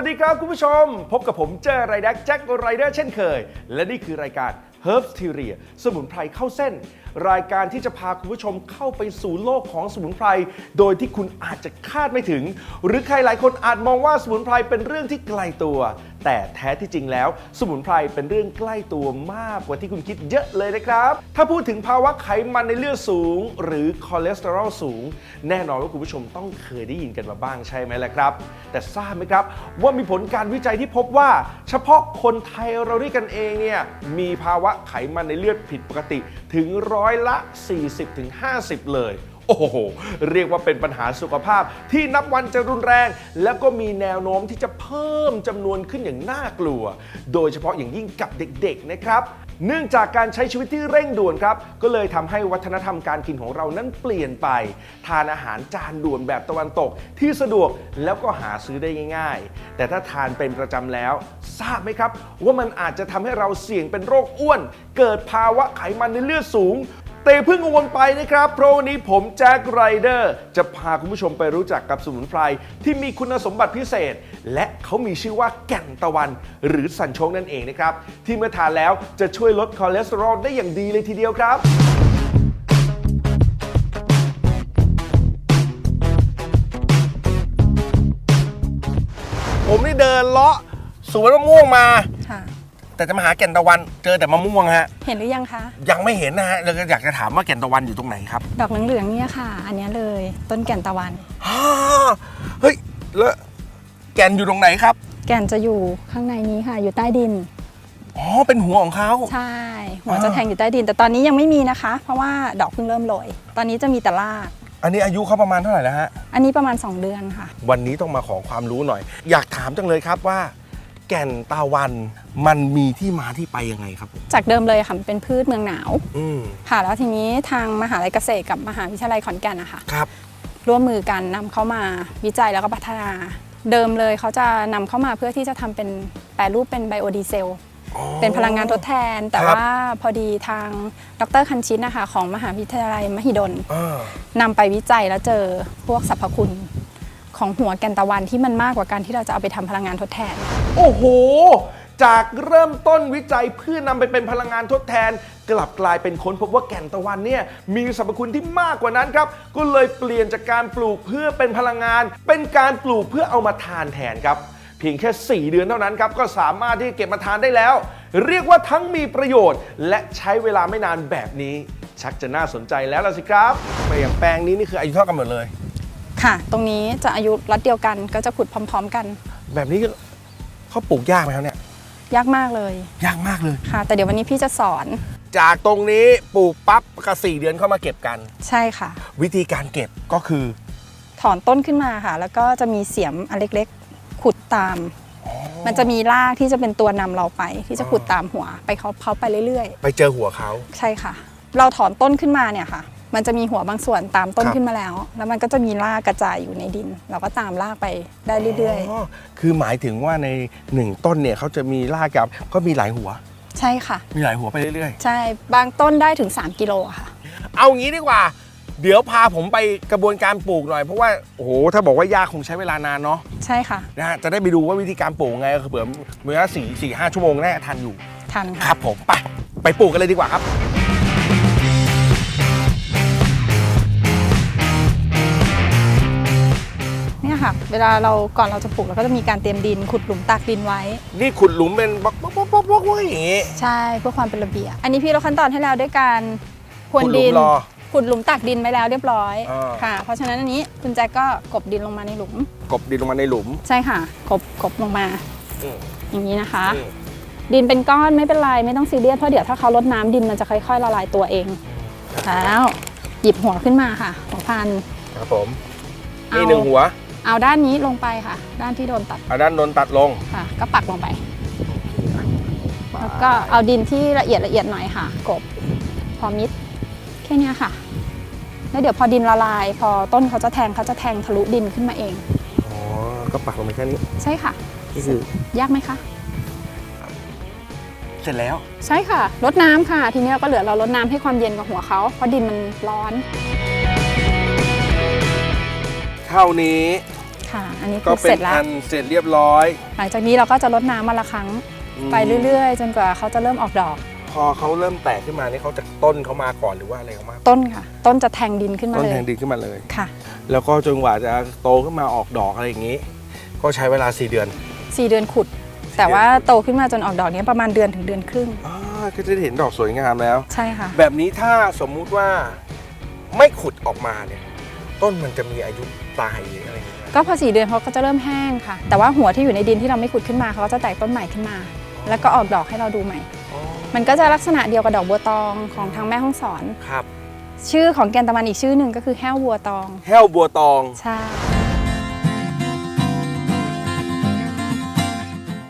สวัสดีครับคุณผู้ชม พบกับผมเจอไรแดกแจ็คไรเดอร์เช่นเคย และนี่คือรายการ Herbs t e r i a สมุนไพรเข้าเส้นรายการที่จะพาคุณผู้ชมเข้าไปสู่โลกของสมุนไพร โดยที่คุณอาจจะคาดไม่ถึง หรือใครหลายคนอาจมองว่าสมุนไพรเป็นเรื่องที่ไกลตัว แต่แท้ที่จริงแล้ว สมุนไพรเป็นเรื่องใกล้ตัวมากกว่าที่คุณคิดเยอะเลยนะครับ ถ้าพูดถึงภาวะไขมันในเลือดสูง หรือคอเลสเตอรอลสูง แน่นอนว่าคุณผู้ชมต้องเคยได้ยินกันมาบ้างใช่ไหมล่ะครับ แต่ทราบไหมครับ ว่ามีผลการวิจัยที่พบว่า เฉพาะคนไทยเราด้วยกันเองเนี่ยมีภาวะไขมันในเลือดผิดปกติถึงร้้อยละ 40-50 เลย โอ้โห เรียกว่าเป็นปัญหาสุขภาพที่นับวันจะรุนแรง แล้วก็มีแนวโน้มที่จะเพิ่มจำนวนขึ้นอย่างน่ากลัว โดยเฉพาะอย่างยิ่งกับเด็กๆนะครับ เนื่องจากการใช้ชีวิตที่เร่งด่วนครับ ก็เลยทำให้วัฒนธรรมการกินของเรานั้นเปลี่ยนไป ทานอาหารจานด่วนแบบตะวันตกที่สะดวกแล้วก็หาซื้อได้ง่าย ๆ แต่ถ้าทานเป็นประจำแล้ว ทราบไหมครับ ว่ามันอาจจะทำให้เราเสี่ยงเป็นโรคอ้วน เกิดภาวะไขมันในเลือดสูง แต่เพิ่งกังวลไปนะครับ เพราะวันนี้ผมแจ็คไรเดอร์จะพาคุณผู้ชมไปรู้จักกับสมุนไพรที่มีคุณสมบัติพิเศษ และเขามีชื่อว่าแก่นตะวัน หรือสันชคนั่นเองนะครับ ที่เมื่อทานแล้วจะช่วยลดคอเลสเตอรอลได้อย่างดีเลยทีเดียวครับ ผมนี่เดินเลาะสวนมะม่วงมา แต่จะมาหาแก่นตะวันเจอแต่มะม่วงฮะ เห็นหรือยังคะ ยังไม่เห็นนะฮะเลยอยากจะถามว่าแก่นตะวันอยู่ตรงไหนครับดอกเหลืองๆเนี่ยค่ะ อันเนี้ยเลยต้นแก่นตะวัน ฮ่าเฮ้ยแล้วแก่นอยู่ตรงไหนครับ แก่นจะอยู่ข้างในนี้ค่ะ อยู่ใต้ดิน อ๋อ เป็นหัวของเขา ใช่ หัวอ่าจะแทงอยู่ใต้ดิน แต่ตอนนี้ยังไม่มีนะคะ เพราะว่าดอกเพิ่งเริ่มโรยตอนนี้จะมีแต่ราก อันนี้อายุเขาประมาณเท่าไหร่แล้วฮะ อันนี้ประมาณ 2 เดือนค่ะ วันนี้ต้องมาขอความรู้หน่อย อยากถามจังเลยครับว่า แก่นตะวัน มันมีที่มาที่ไปยังไงครับผมจากเดิมเลยค่ะมันเป็นพืชเมืองหนาวอืมค่ะแล้วทีนี้ทางมหาลัยเกษตรกับมหาวิทยาลัยขอนแก่นนะคะครับ ร่วมมือกันนำเข้ามาวิจัยแล้วก็พัฒนา เดิมเลยเขาจะนำเข้ามาเพื่อที่จะทำเป็นแปรรูปเป็นไบโอดีเซลอ๋อเป็นพลังงานทดแทน แต่ครับ ว่าพอดีทางดรคันชิตนะคะของมหาวิทยาลัยมหิดลอ่านำไปวิจัยแล้วเจอพวกสรรพคุณ ของหัวแกนตะวันที่มันมากกว่าการที่เราจะเอาไปทำพลังงานทดแทน โอ้โห จากเริ่มต้นวิจัยเพื่อนำไปเป็นพลังงานทดแทน กลับกลายเป็นค้นพบว่าแก่นตะวันเนี่ยมีสรรพคุณที่มากกว่านั้นครับ ก็เลยเปลี่ยนจากการปลูกเพื่อเป็นพลังงาน เป็นการปลูกเพื่อเอามาทานแทนครับเพียงแค่ 4 เดือนเท่านั้นครับ ก็สามารถที่จะเก็บมาทานได้แล้ว เรียกว่าทั้งมีประโยชน์ และใช้เวลาไม่นานแบบนี้ ชักจะน่าสนใจแล้วล่ะสิครับไปอย่างแปลงนี้นี่คืออายุเท่ากันหมดเลย ค่ะ ตรงนี้จะอายุรัดเดียวกันก็จะขุดพร้อม ๆ กัน แบบนี้ก็เขาปลูกยากไหมครับเนี่ย ยากมากเลย ยากมากเลย ค่ะ แต่เดี๋ยววันนี้พี่จะสอน จากตรงนี้ปลูกปั๊บก็สี่เดือนเข้ามาเก็บกัน ใช่ค่ะ วิธีการเก็บก็คือ ถอนต้นขึ้นมาค่ะ แล้วก็จะมีเสียมอันเล็กๆ ขุดตาม มันจะมีรากที่จะเป็นตัวนำเราไป ที่จะขุดตามหัว ไปเขาเขาไปเรื่อยไปเจอหัวเขาๆใช่ค่ะ เราถอนต้นขึ้นมาเนี่ยค่ะ มันจะมีหัวบางส่วนตามต้นครับ ขึ้นมาแล้ว แล้วมันก็จะมีรากกระจายอยู่ในดิน เราก็ตามรากไปได้เรื่อย อ๋อคือหมายถึงว่าในหนึ่งต้นเนี่ยเขาจะมีรากกับก็มีหลายหัว ๆ ใช่ค่ะ มีหลายหัวไปเรื่อยใช่บางต้นได้ถึง 3 กิโลอะค่ะ ๆ เอางี้ดีกว่า เดี๋ยวพาผมไปกระบวนการปลูกหน่อย เพราะว่าโอ้โหถ้าบอกว่ายากคงใช้เวลานานเนาะใช่ค่ะ นะฮะจะได้ไปดูว่าวิธีการปลูกไงก็คือเผื่อเมื่อสี่สี่ห้าชั่วโมงแน่ทันอยู่ ทันคค่ะรับผมไปไปปลูกกันเลยดีกว่าครับ ค่ะ เวลาเราก่อนเราจะปลูกเราก็จะมีการเตรียมดิน ขุดหลุมตากดินไว้ นี่ขุดหลุมเป็นบล็อกบล็อกบล็อกบล็อกบล็อกอย่างงี้ ใช่เพื่อความเป็นระเบียบอันนี้พี่เราขั้นตอนให้แล้วด้วยการพรวนดินขุดหลุมรอขุดหลุมตักดินไว้แล้วเรียบร้อยอ่า ค่ะ เพราะฉะนั้นอันนี้คุณแจ็คก็กบดินลงมาในหลุม กบดินลงมาในหลุม ใช่ค่ะกบกบลงมาอืม อย่างนี้นะคะ อืมดินเป็นก้อนไม่เป็นไรไม่ต้องซีเรียสเพราะเดี๋ยวถ้าเขาลดน้ำดินมันจะค่อยๆละลายตัวเองแล้วหยิบหัวขึ้นมาค่ะ หัวพันธุ์ครับผมเอานี่หนึ่งหัว เอาด้านนี้ลงไปค่ะ ด้านที่โดนตัดเอาด้านโดนตัดลงค่ะ ก็ปักลงไป แล้วก็เอาดินที่ละเอียดละเอียดหน่อยค่ะ กบพอมิดแค่เนี้ยค่ะ แล้วเดี๋ยวพอดินละลาย พอต้นเขาจะแทงเขาจะแทงทะลุดินขึ้นมาเอง อ๋อ ก็ปักลงไปแค่นี้ใช่ค่ะ นี่คือยากไหมคะ เสร็จแล้ว ใช่ค่ะลดน้ำค่ะ ทีนี้เราก็เหลือเราลดน้ำให้ความเย็นกับหัวเขาเพราะดินมันร้อน เท่านี้ค่ะ อันนี้ก็คือเป็เสร็นจแล้ว อันเสร็จเรียบร้อย หลังจากนี้เราก็จะลดน้ำมาละครั้งไปเรื่อยๆ จนกว่าเขาจะเริ่มออกดอกๆพอเขาเริ่มแตกขึ้นมานี่เขาจะต้นเขามาก่อนหรือว่าอะไรเขามาต้นค่ะ ต้นจะแทงดินขึ้นมาต้นเลแทยงดินขึ้นมาเลย ค่ะแล้วก็จนกว่าจะโตขึ้นมาออกดอกอะไรอย่างนี้ ก็ใช้เวลา 4 เดือน4เดือนขุด แต่ว่าโตขึ้นมาจนออกดอกเนี้ยประมาณเดือนถึงเดือนครึ่งอ่าก็จะได้เห็นดอกสวยงามแล้ว ใช่ค่ะ แบบนี้ถ้าสมมุติว่าไม่ขุดออกมาเนี่ย ต้นมันจะมีอายุตายหรืออะไรอย่างเงี้ยก็พอสี่เดือนเขาก็จะเริ่มแห้งค่ะ แต่ว่าหัวที่อยู่ในดินที่เราไม่ขุดขึ้นมาเขาก็จะแตกต้นใหม่ขึ้นมา แล้วก็ออกดอกให้เราดูใหม่ อ๋อมันก็จะลักษณะเดียวกับดอกบัวตองของทางแม่ห้องสอน ครับ ชื่อของแกนตะวันอีกชื่อหนึ่งก็คือแห้วบัวตอง แห้วบัวตอง ใช่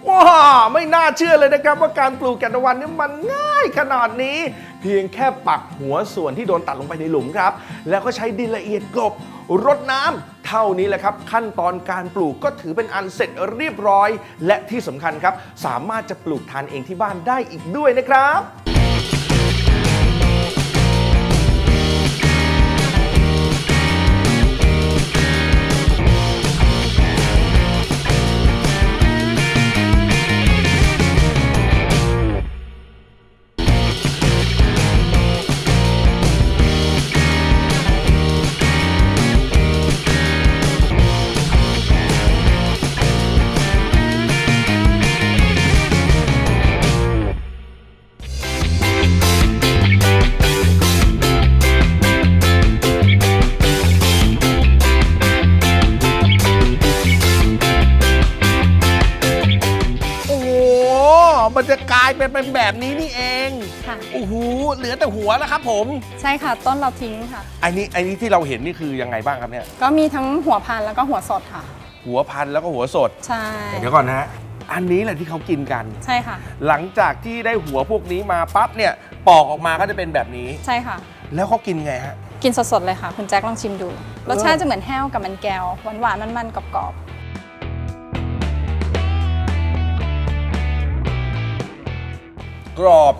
ว้าไม่น่าเชื่อเลยนะครับว่าการปลูกแกนตะวันนี่มันง่ายขนาดนี้ เพียงแค่ปักหัวส่วนที่โดนตัดลงไปในหลุมครับ แล้วก็ใช้ดินละเอียดกลบรดน้ำเท่านี้แหละครับ ขั้นตอนการปลูกก็ถือเป็นอันเสร็จเรียบร้อย และที่สำคัญครับ สามารถจะปลูกทานเองที่บ้านได้อีกด้วยนะครับ ม ใช่ค่ะ ต้นเราทิ้งค่ะ อันนี้อันนี้ที่เราเห็นนี่คือยังไงบ้างครับเนี่ย ก็มีทั้งหัวพันธุ์แล้วก็หัวสดค่ะ หัวพันธุ์แล้วก็หัวสด ใช่ เดี๋ยวก่อนนะฮะ อันนี้แหละที่เขากินกัน ใช่ค่ะ หลังจากที่ได้หัวพวกนี้มาปั๊บเนี่ย ปอกออกมาก็จะเป็นแบบนี้ ใช่ค่ะ แล้วเขากินไงฮะ กินสดๆเลยค่ะ คุณแจ็คลองชิมดู รสชาติจะเหมือนแห้วกับมันแก้ว หวานๆ มันๆ กรอบกรอบ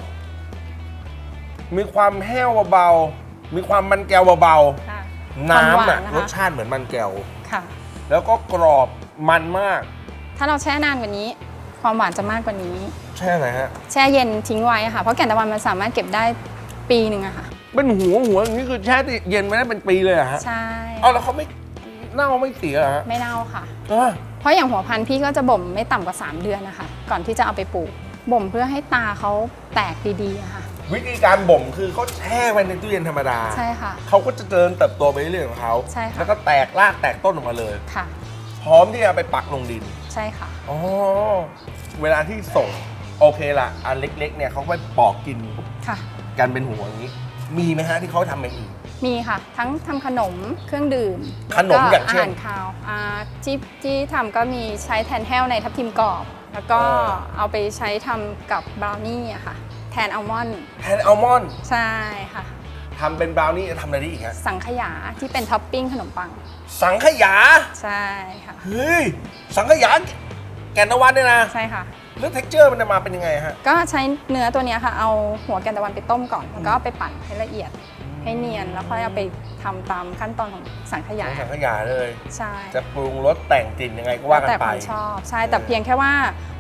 มีความแห้วเบาๆ มีความมันแก้วเบาๆค่ะๆ น้ำความหวาอะนนะคะ รสชาติเหมือนมันแก้ว ค่ะ แล้วก็กรอบมันมาก ถ้าเราแช่นานกว่านี้ ความหวานจะมากกว่านี้ ใช่ไหมฮะ แช่เย็นทิ้งไว้ค่ะ เพราะแก่นตะวันมันสามารถเก็บได้ปีหนึ่งอะค่ะ เป็นหัวหัวอย่างนี้คือแช่เย็นไว้ได้เป็นปีเลยเหรอฮะ ใช่ เอาแล้วเขาไม่เน่าไม่เสียเหรอฮะไม่เน่าค่ะ เออเพราะอย่างหัวพันธุ์พี่ก็จะบ่มไม่ต่ำกว่า 3 เดือนนะคะ ก่อนที่จะเอาไปปลูก บ่มเพื่อให้ตาเขาแตกดีๆอะค่ะ วิธีการบ่มคือเขาแช่ไว้ในตู้เย็นธรรมดาใช่ค่ะ เขาก็จะเจริญเติบโตไปเรื่อยๆของเขาใช่ค่ะ แล้วก็แตกรากแตกต้นออกมาเลย ค่ะ พร้อมที่จะไปปักลงดิน ใช่ค่ะ อ๋อ เวลาที่ส่งโอเคละอันเล็กๆเนี่ยเขาไปปอกกินค่ะ กันเป็นหัวอย่างนี้ มีไหมฮะที่เขาทำอย่างอื่นมีค่ะ ทั้งทำขนมเครื่องดื่มขนมอย่างเช่นแล้วก็อาหารคาวอ่าที่ที่ทำก็มีใช้แทนแห้วในทับทิมกรอบ แล้วก็เออเอาไปใช้ทำกับบราวนี่อะค่ะแทนอัลมอนด์แทนอัลมอนด์ใช่ค่ะ ทำเป็นบราวนี่ทำอะไรได้อีกฮะสังขยาที่เป็นท็อปปิ้งขนมปัง สังขยา ใช่ค่ะ เฮ้ย สังขยาแกนนวันเนี่ยนะใช่ค่ะ แล้วเท็กเจอร์มันจะมาเป็นยังไงฮะ ก็ใช้เนื้อตัวเนี้ยค่ะ เอาหัวแกนตะวันไปต้มก่อน แล้วก็เอาไปปั่นให้ละเอียดให้เนียน แล้วค่อยเอาไปทำตามขั้นตอนของสังขยา สังขยาเลย ใช่จะปรุงรสแต่งกลิ่นยังไงก็ว่ากันแต่ไป ความชอบ ใช่แต่เพียงแค่ว่า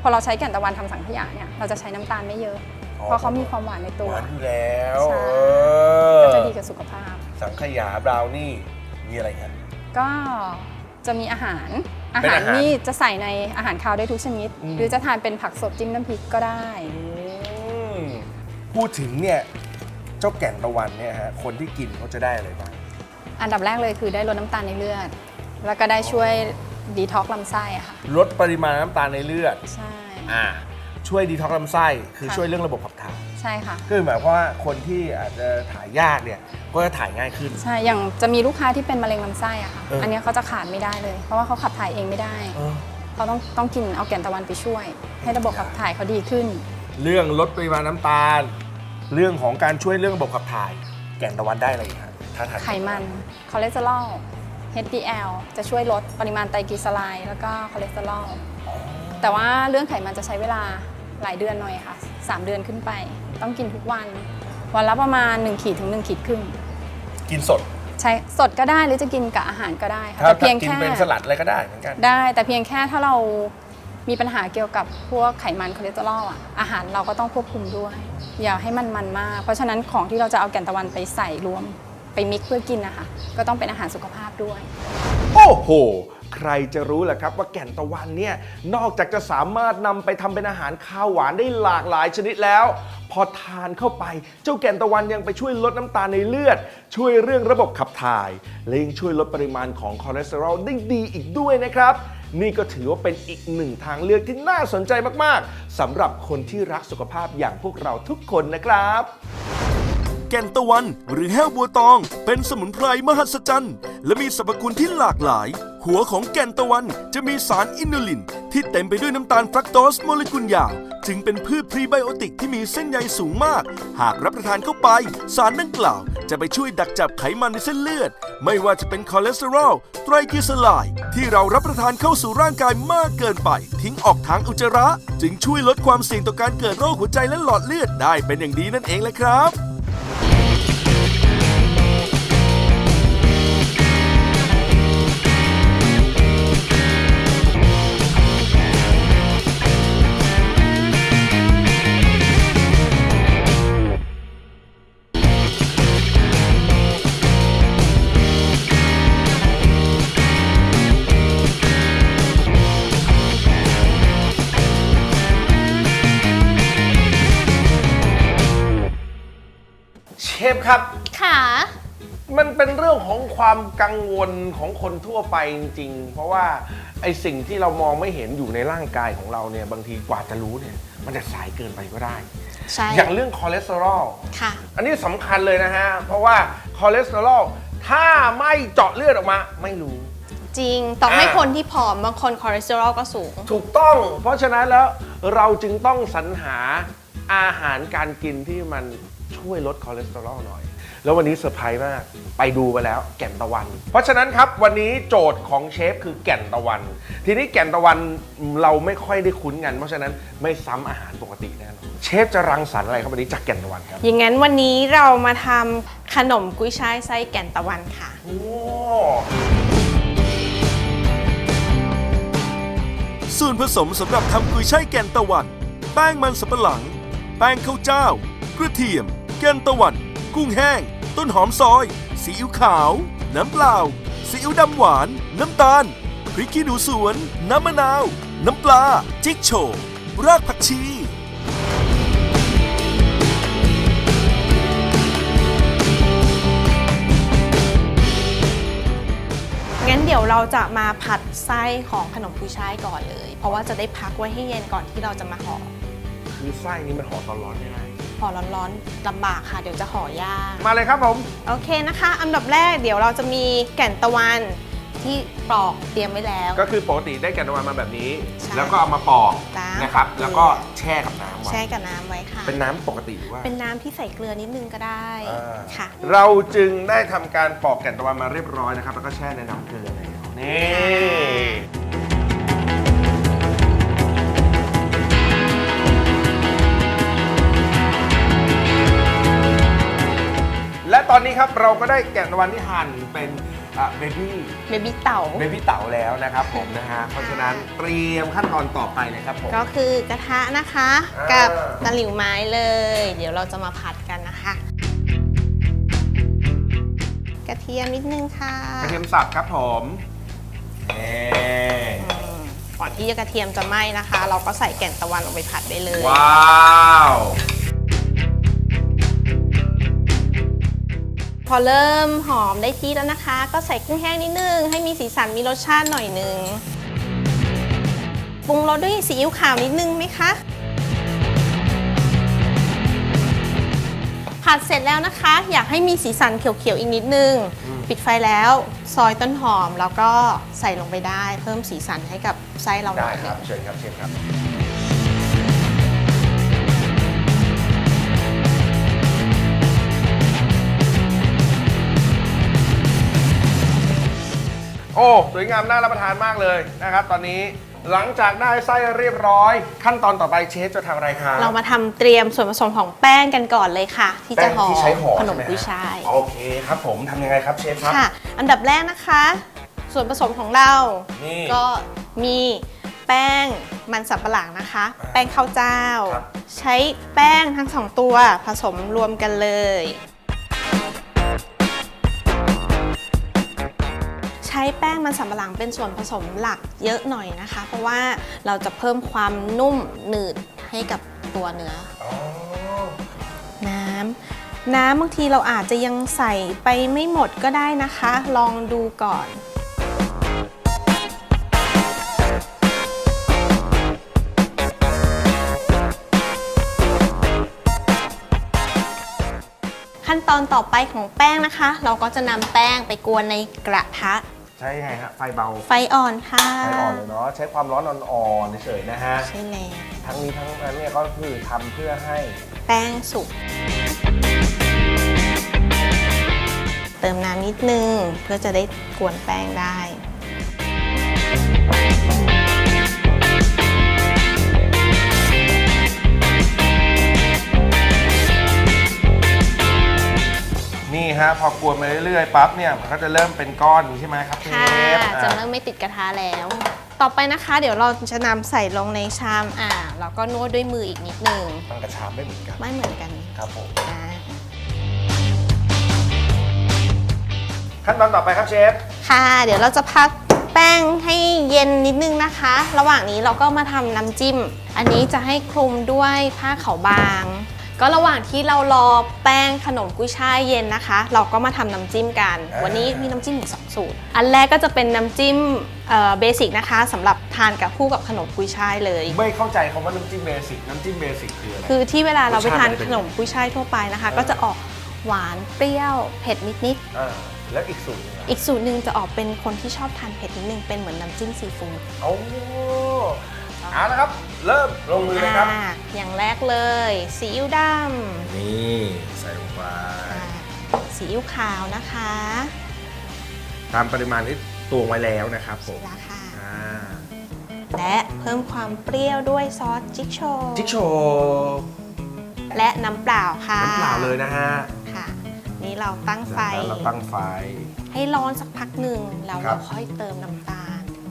พอเราใช้แก่นตะวันทำสังขยาเนี่ยเราจะใช้น้ำตาลไม่เยอะอ๋อ เพราะเขามีความหวานในตัว หวานอยู่แล้วใช่ เออก็จะดีกับสุขภาพ สังขยาบราวนี่มีอะไรครับก็จะมีอาหาร อาเป็นหารอาหาร นี่จะใส่ในอาหารคาวได้ทุกชนิดอืมหรือจะทานเป็นผักสดจิ้มน้ำพริกก็ได้ พูดถึงเนี่ย เจ้าแก่นตะวันเนี่ยฮะคนที่กินเขาจะได้อะไรบ้าง อันดับแรกเลยคือได้ลดน้ำตาลในเลือด แล้วก็ได้ช่วยดีท็อกซ์ลำไส้อะค่ะ ลดปริมาณน้ำตาลในเลือด ใช่ อ่า ช่วยดีท็อกซ์ลำไส้คือค่ะ ช่วยเรื่องระบบขับถ่าย ใช่ค่ะ คือหมายความว่าคนที่อาจจะถ่ายยากเนี่ยก็จะถ่ายง่ายขึ้น ใช่ อย่างจะมีลูกค้าที่เป็นมะเร็งลำไส้อะค่ะ เอออั อันเนี้ยเขาจะขาดไม่ได้เลย เพราะว่าเขาขับถ่ายเองไม่ได้ เออเขาต้องต้องกินเอาแก่นตะวันไปช่วย ให้ระบบขับถ่ายเขาดีขึ้น เรื่องลดปริมาณน้ำตาล เรื่องของการช่วยเรื่องระบบขับถ่าย แก่นตะวันได้อะไรอีกครับถ้าทานไขมัน คอเลสเตอรอล HDL จะช่วยลดปริมาณไตรกลีเซอไรด์แล้วก็คอเลสเตอรอล แต่ว่าเรื่องไขมันจะใช้เวลา หลายเดือนหน่อยค่ะ 3 เดือนขึ้นไป ต้องกินทุกวัน วันละประมาณ 1 ขีดถึง 1 ขีดครึ่งกินสดใช้สดก็ได้หรือจะกินกับอาหารก็ได้ค่ะถ้าแต่เพียงกินแค่เป็นสลัดอะไรก็ได้เหมือนกัน ได้ แต่เพียงแค่ถ้าเรามีปัญหาเกี่ยวกับพวกไขมันคอเลสเตอรอลอะอาหารเราก็ต้องควบคุมด้วย อย่าให้มันมันมาก เพราะฉะนั้นของที่เราจะเอาแก่นตะวันไปใส่รวม ไปมิกซ์เพื่อกินนะคะ ก็ต้องเป็นอาหารสุขภาพด้วย โอ้โห ใครจะรู้ล่ะครับว่าแก่นตะวันเนี่ย นอกจากจะสามารถนำไปทำเป็นอาหารข้าวหวานได้หลากหลายชนิดแล้ว พอทานเข้าไป เจ้าแก่นตะวันยังไปช่วยลดน้ำตาลในเลือด ช่วยเรื่องระบบขับถ่าย และยังช่วยลดปริมาณของคอเลสเตอรอลได้ดีอีกด้วยนะครับ นี่ก็ถือว่าเป็นอีกหนึ่งทางเลือกที่น่าสนใจมากๆสำหรับคนที่รักสุขภาพอย่างพวกเราทุกคนนะครับ แก่นตะวัน หรือแห้วบัวตอง เป็นสมุนไพรมหัศจรรย์ และมีสรรพคุณที่หลากหลาย หัวของแก่นตะวันจะมีสารอินูลิน ที่เต็มไปด้วยน้ำตาลฟรักโตสโมเลกุลยาว จึงเป็นพืชพรีไบโอติกที่มีเส้นใยสูงมาก หากรับประทานเข้าไป สารดังกล่าว จะไปช่วยดักจับไขมันในเส้นเลือด ไม่ว่าจะเป็นคอเลสเตอรอลไตรกลีเซอไรด์ที่เรารับประทานเข้าสู่ร่างกายมากเกินไป ทิ้งออกทางอุจจาระ จึงช่วยลดความเสี่ยงต่อการเกิดโรคหัวใจและหลอดเลือดได้เป็นอย่างดีนั่นเองแหละครับ ครับ ค่ะ มันเป็นเรื่องของความกังวลของคนทั่วไปจริงๆ เพราะว่าไอสิ่งที่เรามองไม่เห็นอยู่ในร่างกายของเราเนี่ยบางทีกว่าจะรู้เนี่ยมันจะสายเกินไปก็ได้ ใช่ อย่างเรื่องคอเลสเตอรอล ค่ะ อันนี้สำคัญเลยนะฮะ เพราะว่าคอเลสเตอรอลถ้าไม่เจาะเลือดออกมา ไม่รู้ จริง ต่อให้อ่า คนที่ผอมบางคนคอเลสเตอรอลก็สูง ถูกต้อง เพราะฉะนั้นแล้วเราจึงต้องสรรหาอาหารการกินที่มัน ช่วยลดคอเลสเตอรอลหน่อย แล้ววันนี้เซอร์ไพรส์มากไปดูไปแล้วแก่นตะวัน เพราะฉะนั้นครับวันนี้โจทย์ของเชฟคือแก่นตะวัน ทีนี้แก่นตะวันเราไม่ค่อยได้คุ้นกัน เพราะฉะนั้นไม่ซ้ำอาหารปกติแน่นอนเชฟจะรังสรรค์อะไรครับวันนี้จากแก่นตะวันครับอย่างนั้นวันนี้เรามาทำขนมกุ้ยช่ายไส้แก่นตะวันค่ะ โอ้ส่วนผสมสำหรับทำกุยช่ายแกนตะวัน แป้งมันสำปะหลัง แป้งข้าวเจ้า กระเทียม แกนตะวัน กุ้งแห้ง ต้นหอมซอย ซีอิ๊วขาว น้ำเปล่า ซีอิ๊วดำหวาน น้ำตาล พริกขี้หนูสวน น้ำมะนาว น้ำปลา จิ๊กโชว์รากผักชีงั้นเดี๋ยวเราจะมาผัดไส้ของขนมกุ้ยช่ายก่อนเลย เพราะว่าจะได้พักไว้ให้เย็นก่อนที่เราจะมาห่อ คือไส้นี้มันห่อตอนร้อนไม่ได้ ห่อร้อนๆลำบากค่ะเดี๋ยวจะห่อยากมาเลยครับผม โอเคนะคะ อันดับแรกเดี๋ยวเราจะมีแก่นตะวันที่ปลอกเตรียมไว้แล้ว ก็คือปกติได้แกนตะวันมาแบบนี้ ใช่แล้วก็เอามาปอกตามนะครับ แล้วก็แช่กับน้ำไว้แช่กับน้ำไว้ค่ะ เป็นน้ำปกติหรือว่า เป็นน้ำที่ใส่เกลือนิดนึงก็ได้อ่าค่ะ เราจึงได้ทำการปอกแก่นตะวันมาเรียบร้อยนะครับ แล้วก็แช่ในน้ำเกลือแล้วนี่ ตอนนี้ครับเราก็ได้แก่นตะวันที่หั่นเป็นเบบี้เบบี้เต่าเบบี้เต๋าแล้วนะครับผมนะฮะเพราะฉะนั้นเตรียมขั้นตอนต่อไปเลยครับผมก็คือกระทะนะคะอ่ากักับตะหลิวไม้เลย เดี๋ยวเราจะมาผัดกันนะคะ กระเทียมนิดนึงค่ะ กระเทียมสับครับผมนี่อืมก่อนที่กระเทียมจะไหม้นะคะ เราก็ใส่แก่นตะวันลงไปผัดได้เลย ว้าว พอเริ่มหอมได้ที่แล้วนะคะ ก็ใส่กุ้งแห้งนิดนึง ให้มีสีสันมีรสชาติหน่อยนึงปรุงรสด้วยซีอิ๊วขาวนิดนึงไหมคะผัดเสร็จแล้วนะคะ อยากให้มีสีสันเขียวๆอีกนิดนึง ปิดไฟแล้ว ซอยต้นหอมแล้วก็ใส่ลงไปได้ เพิ่มสีสันให้กับไส้เราหได้น่อยคหรับนึ่งเชิญครับเชิญครับ โอ้สวยงามน่ารับประทานมากเลยนะครับ ตอนนี้หลังจากได้ไส้เรียบร้อย ขั้นตอนต่อไปเชฟจะทำอะไรคะเรามาทำเตรียมส่วนผสมของแป้งกันก่อนเลยค่ะ ที่แป้จะงห่อที่ใช้ห่อขนมใช่ไหกุ้ยฮะช่ายโอเคครับผมทำยังไงครับเชฟครับ ค่ะ อันดับแรกนะคะ ส่วนผสมของเรา นี่ก็มีแป้งมันสับปะหลังนะคะแป้งข้าวเจ้า ครับ ใช้แป้งทั้งสองตัวผสมรวมกันเลย มันสำปะหลังเป็นส่วนผสมหลักเยอะหน่อยนะคะ เพราะว่าเราจะเพิ่มความนุ่มหนืดให้กับตัวเนื้ออ๋อน้ำน้ำบางทีเราอาจจะยังใส่ไปไม่หมดก็ได้นะคะ ลองดูก่อนขั้นตอนต่อไปของแป้งนะคะ เราก็จะนำแป้งไปกวนในกระทะ ใช้ยังไงฮะไฟเบาไฟอ่อนค่ะไฟอ่อนเลยเนาะใช้ความร้อนอ่อนๆเฉยๆนะฮะใช่แล้วทั้งนี้ทั้งนั้นเนี่ยก็คือทำเพื่อให้แป้งสุก เติมน้ำนิดนึงเพื่อจะได้กวนแป้งได้ ฮะพอกวนมาเรื่อยๆปั๊บเนี่ยมันก็จะเริ่มเป็นก้อนใช่ไหมครับเชค่ะฟจะอะเริ่มไม่ติดกระทะแล้ว ต่อไปนะคะ เดี๋ยวเราจะนำใส่ลงในชามอ่าแล้วก็นวดด้วยมืออีกนิดนึงมันกระชามไม่เหมือนกันไม่เหมือนกันครับผมอ่าขั้นตอนต่อไปครับเชฟค่ะ เดี๋ยวเราจะพักแป้งให้เย็นนิดนึงนะคะ ระหว่างนี้เราก็มาทำน้ำจิ้ม อันนี้จะให้คลุมด้วยผ้าขาวบาง ก็ระหว่างที่เรารอแป้งขนมกุ้ยช่ายเย็นนะคะ เราก็มาทำน้ำจิ้มกัน อ่า วันนี้มีน้ำจิ้มอีกสองสูตร อันแรกก็จะเป็นน้ำจิ้มเบสิกนะคะสำหรับทานกับคู่กับขนมกุ้ยช่ายเลย ไม่เข้าใจคำว่าน้ำจิ้มเบสิกน้ำจิ้มเบสิกคืออะไร คือที่เวลาเราไปทานรสชาติมันจะเป็ขนนมกุ้ยช่ายทั่วไปนะคะก็จะออกหวานเปรี้ยวเผ็ดนิดอ่าแล้วอีกสูตรหนึงๆอะอีกสูตรหนึ่งจะออกเป็นคนที่ชอบทานเผ็ดนิดนึงเป็นเหมือนน้ำจิ้มซีฟู้ดโอ้ เอาละครับ เริ่มลงมือเลยครับ อ่าอย่างแรกเลยซีอิ๊วดนี่ใส่ลงไปำอ่าซีอิ๊วขาวนะคะตามปริมาณที่ตวงไว้แล้วนะครับผมราคาอ่าและเพิ่มความเปรี้ยวด้วยซอสจิ๊กโชว์จิ๊กโชว์และน้ำเปล่าค่ะน้ำเปล่าเลยนะฮะค่ะ นี่เราตั้งไฟ จากนั้นเราตั้งไฟ ให้ร้อนสักพักหนึ่งแล้วครัเราบ ค่อยเติมน้ำตาล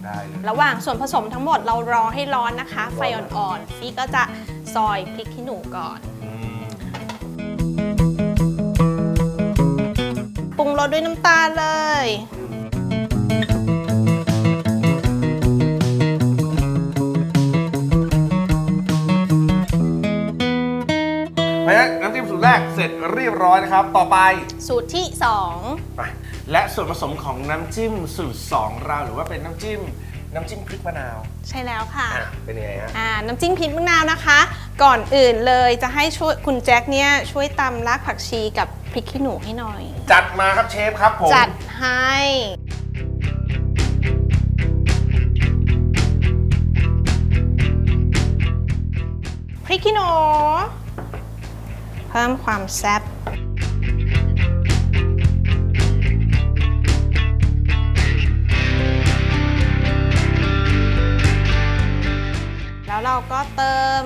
ได้เลย ระหว่างส่วนผสมทั้งหมดเรารอให้ร้อนนะคะ ไฟอ่อนๆพี่ก็จะซอยพริกขี้หนูก่อนอืมปรุงรสด้วยน้ำตาลเลย เพราะฉะนั้นน้ำจิ้มสูตรแรกเสร็จเรียบร้อยนะครับ ต่อไป สูตรที่ไป และส่วนผสมของน้ำจิ้มสูตร2เราหรือว่าเป็นน้ำจิ้มน้ำจิ้มพริกมะนาว2ใช่แล้วค่ะ อะเป็นยังไงฮะ อ่าน้ำจิ้มพริกมะนาวนะคะ ก่อนอื่นเลยจะให้ช่วยคุณแจ็คเนี่ยช่วยตำรากผักชีกับพริกขี้หนูให้หน่อย จัดมาครับเชฟครับผม จัดให้พริกขี้หนูเพิ่มความแซ่บ ก็เติม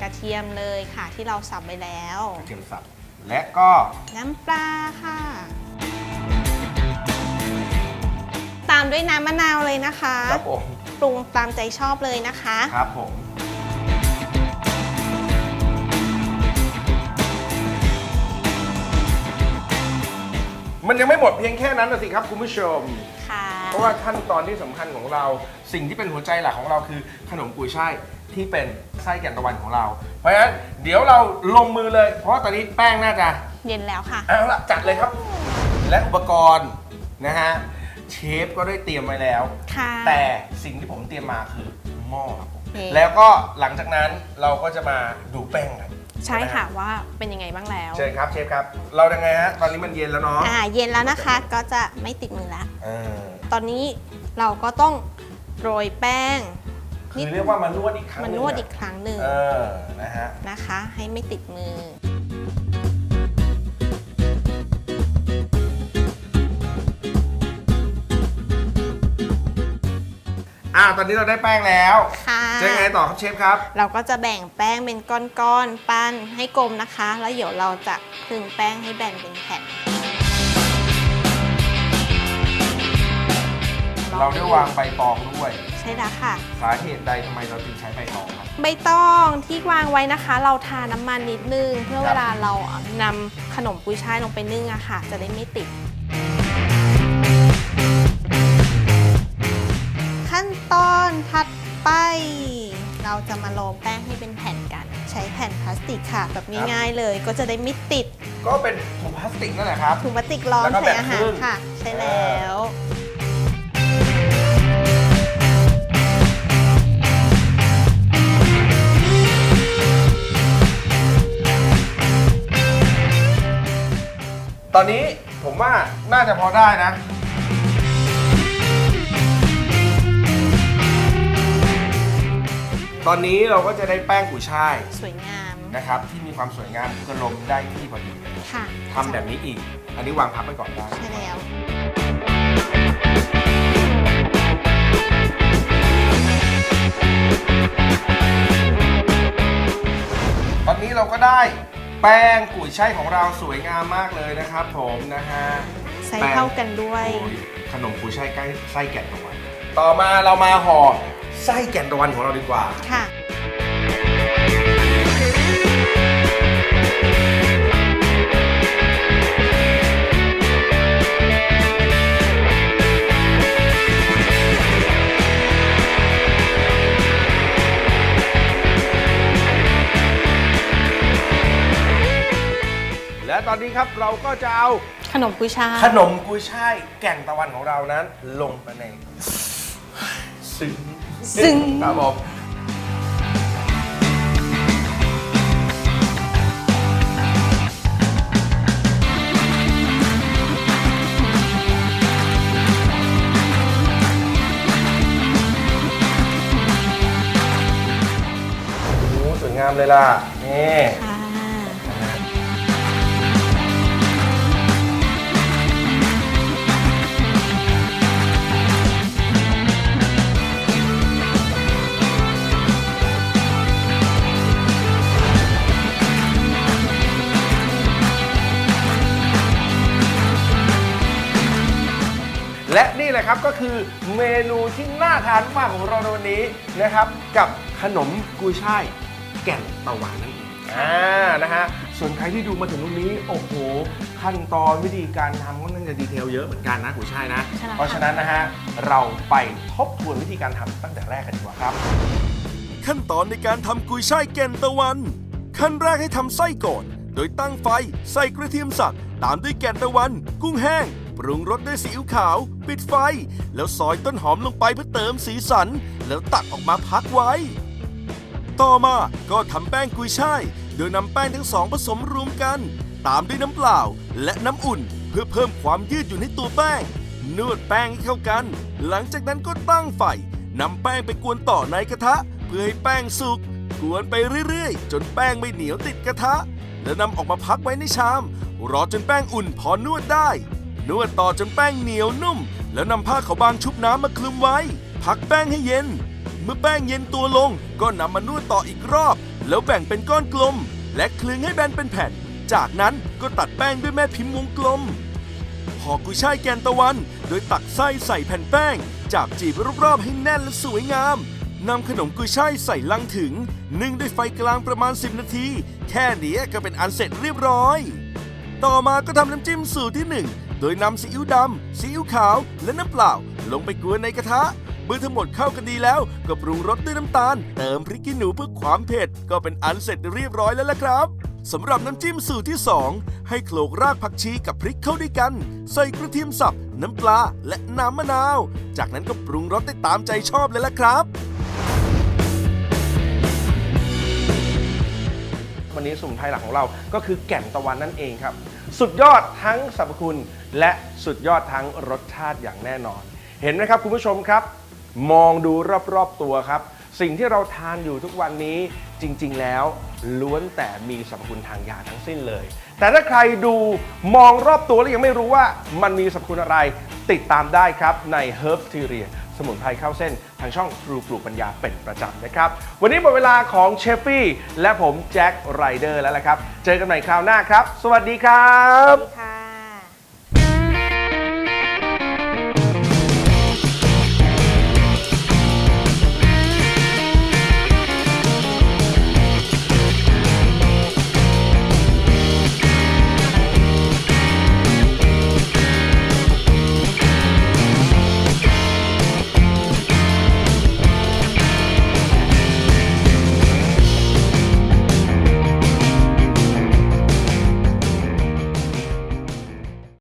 กระเทียมเลยค่ะที่เราสับไปแล้ว กระเทียมสับและก็น้ำปลาค่ะ ตามด้วยน้ำมะนาวเลยนะคะครับผมปรุงตามใจชอบเลยนะคะ ครับผมมันยังไม่หมดเพียงแค่นั้นนะสิครับคุณผู้ชม ค่ะ เพราะว่าขั้นตอนที่สำคัญของเราสิ่งที่เป็นหัวใจหลักของเราคือขนมกุยช่ายที่เป็นไส้แก่นตะวันของเรา เพราะฉะนั้นเดี๋ยวเราลงมือเลย เพราะว่าตอนนี้แป้งน่าจะเย็นแล้วค่ะ เอาละจัดเลยครับ และอุปกรณ์นะฮะเชฟก็ได้เตรียมไว้แล้ว ค่ะ แต่สิ่งที่ผมเตรียมมาคือหม้อครับผมโอเค แล้วก็หลังจากนั้นเราก็จะมาดูแป้งกันใช่ค่ะนฮว่าเป็นยังไงบ้างแล้ว เชิญครับเชฟครับ เรายังไงฮะตอนนี้มันเย็นแล้วเนาะอ่า เย็นแล้วนะคะ ก็จะไม่ติดมือละ เออ ตอนนี้เราก็ต้องโรยแป้งคือเรียกว่ามานวดอีกครั้งหมันงนวดะอีกครั้งหนึ่งเออนะฮะนะคะ ให้ไม่ติดมือเออ่าตอนนี้เราได้แป้งแล้วค่ะจะยังไงต่อครับเชฟครับ เราก็จะแบ่งแป้งเป็นก้อนๆปั้นให้กลมนะคะ แล้วเดี๋ยวเราจะคลึงแป้งให้แบนเป็นแผ่น เราได้วางใบตองด้วย ใช่แล้วค่ะ สาเหตุใดทำไมเราจึงใช้ใบตองครับ ใบตองที่วางไว้นะคะ เราทาน้ำมันนิดนึง เพื่อครับเวลาเรานำขนมกุยช่ายลงไปนึ่งอะค่ะ จะได้ไม่ติด ขั้นตอนถัดไป เราจะมาโรลแป้งให้เป็นแผ่นกัน ใช้แผ่นพลาสติกค่ะ แบบง่ายๆเลย ก็จะได้ไม่ติด ก็เป็นถุงพลาสติกนั่นแหละครับ ถุงพลาสติกร้อนแล้วก็ใส่อาแบ่หางรครึ่ง ค่ะ ใช่แล้ว ตอนนี้ผมว่าน่าจะพอได้นะ ตอนนี้เราก็จะได้แป้งกุยช่ายสวยงามนะครับ ที่มีความสวยงามกระลมได้ที่พอดีเลยค่ะทำแบบนี้อีก อันนี้วางพับไปก่อนได้ใช่แล้วตอนนี้เราก็ได้ แป้งกุยช่ายของเราสวยงามมากเลยนะครับผมนะฮะใส่เข้ากันด้วย โอ้ยขนมกุยช่ายใกล้ไส้แก่นตะวัน ต่อมาเรามาห่อไส้แก่นตะวันของเราดีกว่า ค่ะ และตอนนี้ครับเราก็จะเอาขนมกุยช่ายขนมกุยช่ายแก่นตะวันของเรานั้น ลงไปในซึ้งซึ้งครับผมโอ้โหสวยงามเลยล่ะ นี่ ละนี่แหละครับก็คือเมนูที่น่าทานมากของเราในวันนี้นะครับ กับขนมกุยช่ายแก่นตะวันนั่นเองอ่านะฮะส่วนใครที่ดูมาถึงตรงนี้โอ้โหขั้นตอนวิธีการทำก็น่าจะดีเทลเยอะเหมือนกันนะกุยช่ายนะ ใช่แล้วค่ะ เพราะฉะนั้นนะฮะเราไปทบทวนวิธีการทำตั้งแต่แรกกันดีกว่าครับ ขั้นตอนในการทำกุยช่ายแก่นตะวัน ขั้นแรกให้ทำไส้ก่อน โดยตั้งไฟใส่กระเทียมสับตามด้วยแก่นตะวัน กุ้งแห้ง ปรุงรสด้วยซีอิ๊วขาว ปิดไฟ แล้วซอยต้นหอมลงไปเพื่อเติมสีสัน แล้วตักออกมาพักไว้ ต่อมาก็ทำแป้งกุยช่าย โดยนำแป้งทั้งสองผสมรวมกัน ตามด้วยน้ำเปล่าและน้ำอุ่น เพื่อเพิ่มความยืดอยู่นในตัวแป้ง นวดแป้งให้เข้ากัน หลังจากนั้นก็ตั้งไฟนำแป้งไปกวนต่อในกระทะ เพื่อให้แป้งสุกกวนไปเรื่อยๆ จนแป้งไม่เหนียวติดกระทะ แล้วนำออกมาพักไว้ในชาม รอจนแป้งอุ่นพอนวดได้ นวดต่อจนแป้งเหนียวนุ่ม แล้วนำผ้าขาวบางชุบน้ำมาคลุมไว้ พักแป้งให้เย็น เมื่อแป้งเย็นตัวลง ก็นำมานวดต่ออีกรอบ แล้วแบ่งเป็นก้อนกลม และคลึงให้แบนเป็นแผ่น จากนั้นก็ตัดแป้งด้วยแม่พิมพ์วงกลมห่อกุยช่ายแกนตะวัน โดยตักไส้ใส่แผ่นแป้ง จับจีบรอบๆให้แน่นและสวยงามนำขนมกุยช่ายใส่ลังถึง นึ่งด้วยไฟกลางประมาณ 10 นาที แค่นี้ก็เป็นอันเสร็จเรียบร้อย ต่อมาก็ทำน้ำจิ้มสูตรที่ 1 โดยนำซีอิ๊วดำซีอิ๊วขาวและน้ำเปล่า ลงไปกวนในกระทะ เมื่อทั้งหมดเข้ากันดีแล้ว ก็ปรุงรสด้วยน้ำตาล เติมพริกขี้หนูเพื่อความเผ็ด ก็เป็นอันเสร็จเรียบร้อยแล้วล่ะครับสำหรับน้ำจิ้มสูตรที่ 2 ให้โขลกรากผักชีกับพริกเข้าด้วยกัน ใส่กระเทียมสับ น้ำปลา และน้ำมะนาว จากนั้นก็ปรุงรสได้ตามใจชอบเลยล่ะครับ วันนี้สมุนไพรหลักของเราก็คือแก่นตะวันนั่นเองครับ สุดยอดทั้งสรรพคุณ และสุดยอดทั้งรสชาติอย่างแน่นอน เห็นไหมครับคุณผู้ชมครับ มองดูรอบๆตัวครับ สิ่งที่เราทานอยู่ทุกวันนี้จริง ๆ แล้วล้วนแต่มีสรรพคุณทางยาทั้งสิ้นเลย แต่ถ้าใครดูมองรอบตัวแล้วยังไม่รู้ว่ามันมีสรรพคุณอะไร ติดตามได้ครับใน Herb t e r i a สมุนไพรเข้าเส้น ทางช่องครูปลูกปัญญาเป็นประจำนะครับ วันนี้หมดเวลาของเชฟฟี่และผมแจ็คไรเดอร์แล้วละครับ เจอกันใหม่คราวหน้าครับ สวัสดีครับค่ะ